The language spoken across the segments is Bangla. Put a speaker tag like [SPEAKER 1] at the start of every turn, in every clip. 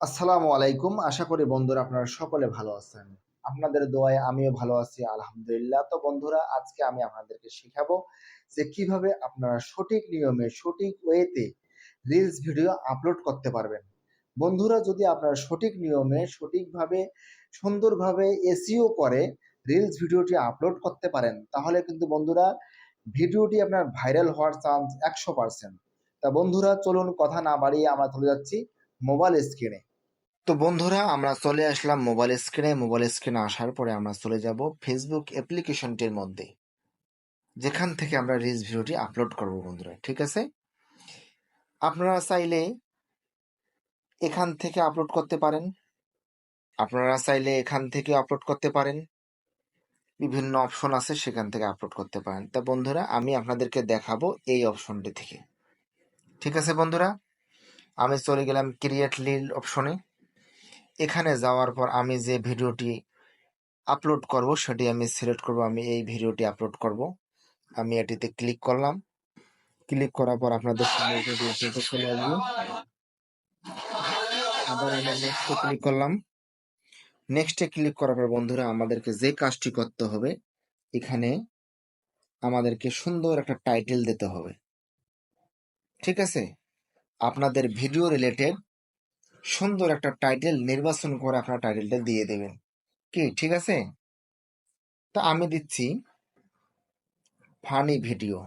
[SPEAKER 1] আসসালামু আলাইকুম। আশা করি বন্ধুরা আপনারা সকলে ভালো আছেন। আপনাদের দোয়ায় আমিও ভালো আছি, আলহামদুলিল্লাহ। তো বন্ধুরা, আজকে আমি আপনাদেরকে শেখাবো যে কীভাবে আপনারা সঠিক নিয়মে, সঠিক ওয়েতে রিলস ভিডিও আপলোড করতে পারবেন। বন্ধুরা, যদি আপনারা সঠিক নিয়মে, সঠিকভাবে, সুন্দরভাবে এসিও করে রিলস ভিডিওটি আপলোড করতে পারেন, তাহলে কিন্তু বন্ধুরা ভিডিওটি আপনার ভাইরাল হওয়ার চান্স একশো পার্সেন্ট তা বন্ধুরা, চলুন কথা না বাড়িয়ে আমরা চলে যাচ্ছি মোবাইল স্ক্রিনে তো বন্ধুরা, আমরা চলে আসলাম মোবাইল স্ক্রিনে মোবাইল স্ক্রিনে আসার পরে আমরা চলে যাব ফেসবুক অ্যাপ্লিকেশনটির মধ্যে, যেখান থেকে আমরা রিলস ভিডিওটি আপলোড করব বন্ধুরা, ঠিক আছে? আপনারা চাইলে এখান থেকে আপলোড করতে পারেন। আপনারা চাইলে এখান থেকে আপলোড করতে পারেন। বিভিন্ন অপশন আছে, সেখান থেকে আপলোড করতে পারেন। তা বন্ধুরা, আমি আপনাদেরকে দেখাবো এই অপশনটি থেকে। ঠিক আছে বন্ধুরা? আমি চলে গেলাম ক্রিয়েট লিল অপশনে এখানে যাওয়ার পর আমি যে ভিডিওটি আপলোড করব, সেটি আমি সিলেক্ট করব, আমি এই ভিডিওটি আপলোড করব। আমি এটিতে ক্লিক করলাম। ক্লিক করার পর আপনাদের সামনে চলে আসবে আবার আমি নেক্সটে ক্লিক করলাম। নেক্সটে ক্লিক করার পর বন্ধুরা, আমাদেরকে যে কাজটি করতে হবে, এখানে আমাদেরকে সুন্দর একটা টাইটেল দিতে হবে। ঠিক আছে? আপনাদের ভিডিও রিলেটেড সুন্দর একটা টাইটেল নির্বাচন করে আপনার টাইটেলটা দিয়ে দেবেন। কি, ঠিক আছে? তা আমি দিচ্ছি ফানি ভিডিও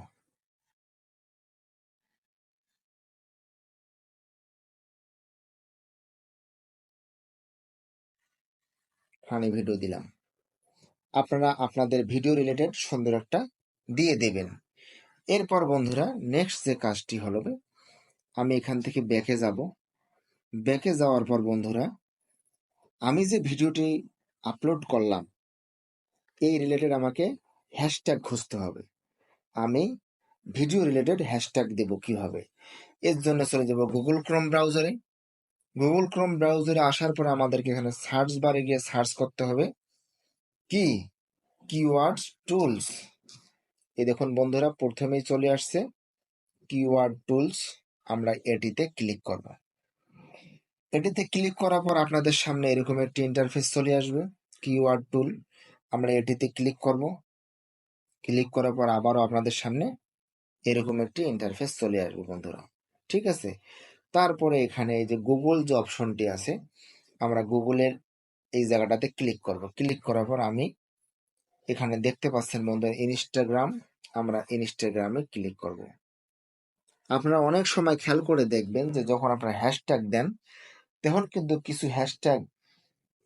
[SPEAKER 1] ফানি ভিডিও দিলাম। আপনারা আপনাদের ভিডিও রিলেটেড সুন্দর একটা দিয়ে দেবেন। এরপর বন্ধুরা নেক্সট যে কাজটি হলো, আমি এখান থেকে ব্যাকে যাব। ব্যাকে যাওয়ার পর বন্ধুরা, আমি যে ভিডিওটি আপলোড করলাম, এই রিলেটেড আমাকে হ্যাশট্যাগ খুঁজতে হবে। আমি ভিডিও রিলেটেড হ্যাশট্যাগ দেব কীভাবে? এর জন্য চলে যাব গুগল ক্রোম ব্রাউজারে গুগল ক্রোম ব্রাউজারে আসার পর আমাদেরকে এখানে সার্চ বারে গিয়ে সার্চ করতে হবে। কি? কিওয়ার্ডস টুলস এই দেখুন বন্ধুরা, প্রথমেই চলে আসছে কিওয়ার্ড টুলস আমরা এটিতে ক্লিক করব। এটিতে ক্লিক করার পর আপনাদের সামনে এরকম একটি ইন্টারফেস চলে আসবে কিওয়ার্ড টুল আমরা এটিতে ক্লিক করব। ক্লিক করার পর আবারও আপনাদের সামনে এরকম একটি ইন্টারফেস চলে আসবে, বন্ধুরা। ঠিক আছে? তারপরে এখানে এই যে গুগল যে অপশনটি আছে, আমরা গুগলের এই জায়গাটাতে ক্লিক করব। ক্লিক করার পর আমি এখানে দেখতে পাচ্ছেন বন্ধুরা ইনস্টাগ্রাম আমরা ইনস্টাগ্রামে ক্লিক করব। আপনারা অনেক সময় খেয়াল করে দেখবেন যে যখন আপনারা হ্যাশট্যাগ দেন তখন কিন্তু কিছু হ্যাশট্যাগ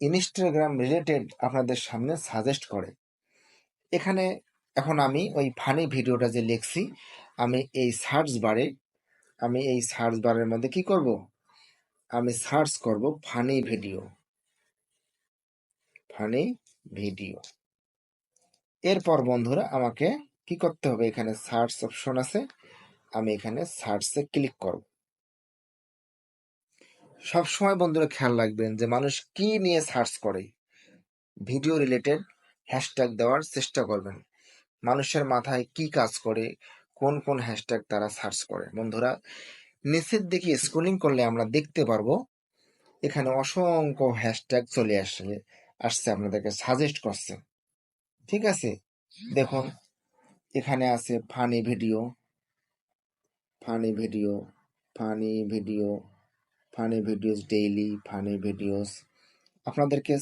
[SPEAKER 1] ইনস্টাগ্রাম রিলেটেড আপনাদের সামনে সাজেস্ট করে। এখানে এখন আমি ওই ফানি ভিডিওটা যে লিখছি, আমি এই সার্চ বারে আমি এই সার্চ বারের মধ্যে কি করব? আমি সার্চ করব ফানি ভিডিও ফানি ভিডিও এরপর বন্ধুরা আমাকে কি করতে হবে? এখানে সার্চ অপশন আছে। আমি এখানে সার্চে ক্লিক করব। সবসময় বন্ধুরা খেয়াল রাখবেন যে মানুষ কি নিয়ে সার্চ করে। ভিডিও রিলেটেড হ্যাশট্যাগ দেওয়ার চেষ্টা করবেন। মানুষের মাথায় কি কাজ করে, কোন কোন হ্যাশট্যাগ তারা সার্চ করে। বন্ধুরা, নিচের দিকে স্ক্রলিং করলে আমরা দেখতে পারব, এখানে অসংখ্য হ্যাশট্যাগ চলে আসছে আসছে, আপনাদেরকে সাজেস্ট করছে। ঠিক আছে? দেখুন, এখানে আছে funny video funny video funny video funny videos daily funny videos আপনাদেরকে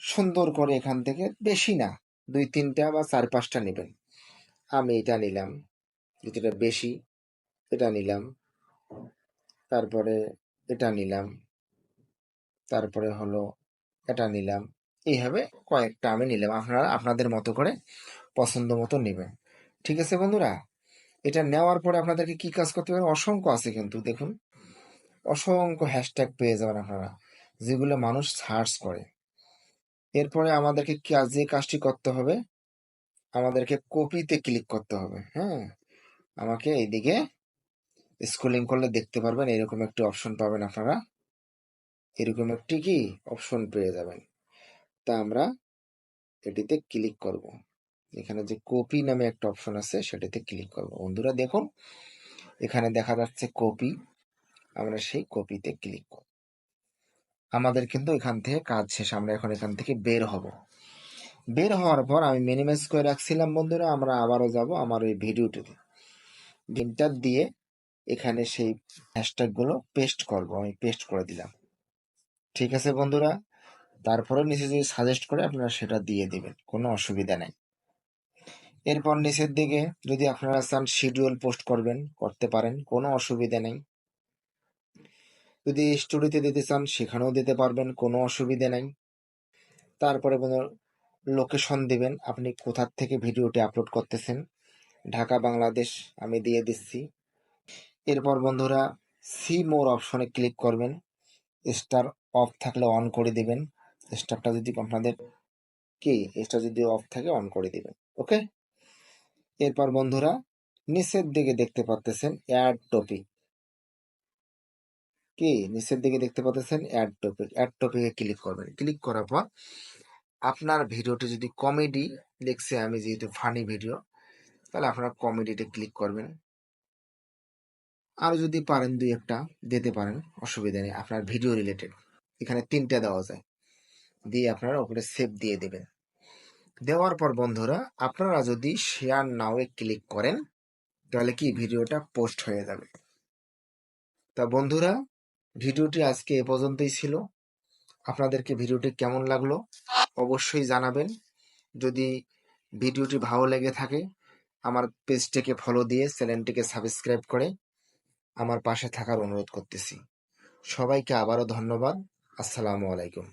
[SPEAKER 1] সুন্দর করে এখান থেকে বেশি না, দুই তিনটা বা চার পাঁচটা নেবেন। আমি এটা নিলাম, যেটা বেশি, এটা নিলাম। তারপরে এটা নিলাম, তারপরে হলো এটা নিলাম। এইভাবে কয়েকটা আমি নিলাম, আপনারা আপনাদের মতো করে পছন্দ মতো নেবেন। ঠিক আছে বন্ধুরা? এটা নেওয়ার পরে আপনাদেরকে কি কাজ করতে পারেন অসংখ্য আছে কিন্তু, দেখুন। অসংখ্য হ্যাশট্যাগ পেয়ে যাবেন আপনারা, যেগুলো মানুষ সার্চ করে। এরপরে আমাদেরকে যে কাজটি করতে হবে, আমাদেরকে কপিতে ক্লিক করতে হবে হ্যাঁ? আমাকে এইদিকে স্কুলিং করলে দেখতে পারবেন, এরকম একটি অপশন পাবেন আপনারা। এরকম একটি কি? অপশন পেয়ে যাবেন। তা আমরা এটিতে ক্লিক করব। এখানে যে কপি নামে একটা অপশন আছে, সেটিতে ক্লিক করব। বন্ধুরা দেখুন, এখানে দেখা যাচ্ছে কপি আমরা সেই কপিতে ক্লিক করব আমাদের কিন্তু এখান থেকে কাজ শেষ, আমরা এখন এখান থেকে বের হব। বের হওয়ার পর আমি মিনিমাইজ করে রাখছিলাম, বন্ধুরা, আমরা আবারও যাব আমার ওই ভিডিওটিতে। দিনটা দিয়ে এখানে সেই হ্যাশট্যাগগুলো পেস্ট করব, আমি পেস্ট করে দিলাম। ঠিক আছে, বন্ধুরা? তারপরে নিচে যদি সাজেস্ট করে আপনারা সেটা দিয়ে দিবেন, কোনো অসুবিধা নেই। এরপর নিচের দিকে যদি আপনারা চান শিডিউল পোস্ট করবেন, করতে পারেন, কোনো অসুবিধা নেই। যদি স্টোরিতে দিতে চান, সেখানেও দিতে পারবেন, কোনো অসুবিধে নাই। তারপরে লোকেশন দিবেন, আপনি কোথার থেকে ভিডিওটি আপলোড করতেছেন। ঢাকা, বাংলাদেশ, আমি দিয়ে দিচ্ছি। এরপর বন্ধুরা সি মোর অপশনে ক্লিক করবেন। স্টার অফ থাকলে অন করে দিবেন। স্টারটা যদি আপনাদের কি? স্টার যদি অফ থাকে অন করে দিবেন। ওকে এরপর বন্ধুরা, নিচের দিকে দেখতে পাচ্ছেন অ্যাড টপিক কি নিচের দিকে দেখতে পাচ্ছেন অ্যাড টপিক অ্যাড টপিকে ক্লিক করবেন। ক্লিক করার পর আপনার ভিডিওটি যদি কমেডি লিখছে আমি যেহেতু ফানি ভিডিও তাহলে আপনারা কমেডিতে ক্লিক করবেন। আর যদি পারেন দুই একটা দিতে পারেন, অসুবিধা নেই, আপনার ভিডিও রিলেটেড এখানে তিনটা দেওয়া যায় দিয়ে আপনারা ওপরে সেভ দিয়ে দেবেন। দেওয়ার পর বন্ধুরা, আপনারা যদি শেয়ার নাও ক্লিক করেন, তাহলে কি ভিডিওটা পোস্ট হয়ে যাবে। তা বন্ধুরা ভিডিওটি আজকে এ পর্যন্তই ছিল। আপনাদেরকে ভিডিওটি কেমন লাগল অবশ্যই জানাবেন। যদি ভিডিওটি ভালো লেগে থাকে, আমার পেজটিকে ফলো দিয়ে চ্যানেলটিকে সাবস্ক্রাইব করে আমার পাশে থাকার অনুরোধ করতেছি। সবাইকে আবারও ধন্যবাদ। আসসালামু আলাইকুম।